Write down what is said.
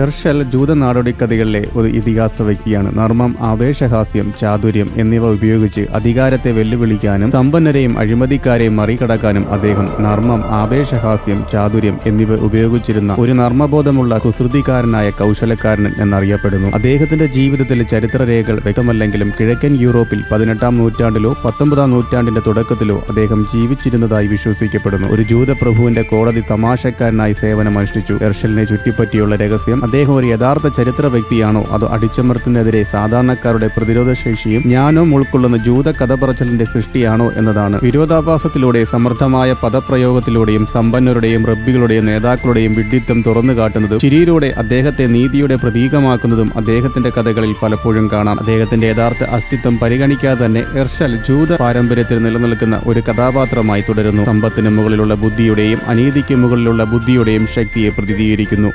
Herzl ജൂത നാടോടിക്കഥകളിലെ ഒരു ഇതിഹാസ വ്യക്തിയാണ്. നർമ്മം ആവേശഹാസ്യം ചാതുര്യം എന്നിവ ഉപയോഗിച്ച് അധികാരത്തെ വെല്ലുവിളിക്കാനും സമ്പന്നരെയും അഴിമതിക്കാരെയും മറികടക്കാനും അദ്ദേഹം നർമ്മം ആവേശഹാസ്യം ചാതുര്യം എന്നിവ ഉപയോഗിച്ചിരുന്ന ഒരു നർമ്മബോധമുള്ള കുസൃതിക്കാരനായ കൗശലക്കാരൻ എന്നറിയപ്പെടുന്നു. അദ്ദേഹത്തിന്റെ ജീവിതത്തിലെ ചരിത്രരേഖകൾ വ്യക്തമല്ലെങ്കിലും കിഴക്കൻ യൂറോപ്പിൽ പതിനെട്ടാം നൂറ്റാണ്ടിലോ പത്തൊമ്പതാം നൂറ്റാണ്ടിന്റെ തുടക്കത്തിലോ അദ്ദേഹം ജീവിച്ചിരുന്നതായി വിശ്വസിക്കപ്പെടുന്നു. ഒരു ജൂതപ്രഭുവിന്റെ കോടതി തമാശക്കാരനായി സേവനമനുഷ്ഠിച്ചു. ഹെർഷലിനെ ചുറ്റിപ്പറ്റിയുള്ള രഹസ്യം അദ്ദേഹം ഒരു യഥാർത്ഥ ചരിത്ര വ്യക്തിയാണോ? അതോ അടിച്ചമർത്തിനെതിരെ സാധാരണക്കാരുടെ പ്രതിരോധശേഷിയും ജ്ഞാനവും ഉൾക്കൊള്ളുന്ന ജൂത കഥപറച്ചലിന്റെ സൃഷ്ടിയാണോ എന്നതാണ്. വിരോധാഭാസത്തിലൂടെ സമർത്ഥമായ പദപ്രയോഗത്തിലൂടെയും സമ്പന്നരുടെയും റബ്ബികളുടെയും നേതാക്കളുടെയും വിഡ്ഢിത്തം തുറന്നു കാട്ടുന്നതും ചിരിയിലൂടെ അദ്ദേഹത്തെ നീതിയുടെ പ്രതീകമാക്കുന്നതും അദ്ദേഹത്തിന്റെ കഥകളിൽ പലപ്പോഴും കാണാം. അദ്ദേഹത്തിന്റെ യഥാർത്ഥ അസ്തിത്വം പരിഗണിക്കാതെ തന്നെ എർഷൽ ജൂത പാരമ്പര്യത്തിൽ നിലനിൽക്കുന്ന ഒരു കഥാപാത്രമായി തുടരുന്നു. സമ്പത്തിന് മുകളിലുള്ള ബുദ്ധിയുടെയും അനീതിക്ക് മുകളിലുള്ള ബുദ്ധിയുടെയും ശക്തിയെ പ്രതിനിധീകരിക്കുന്നു.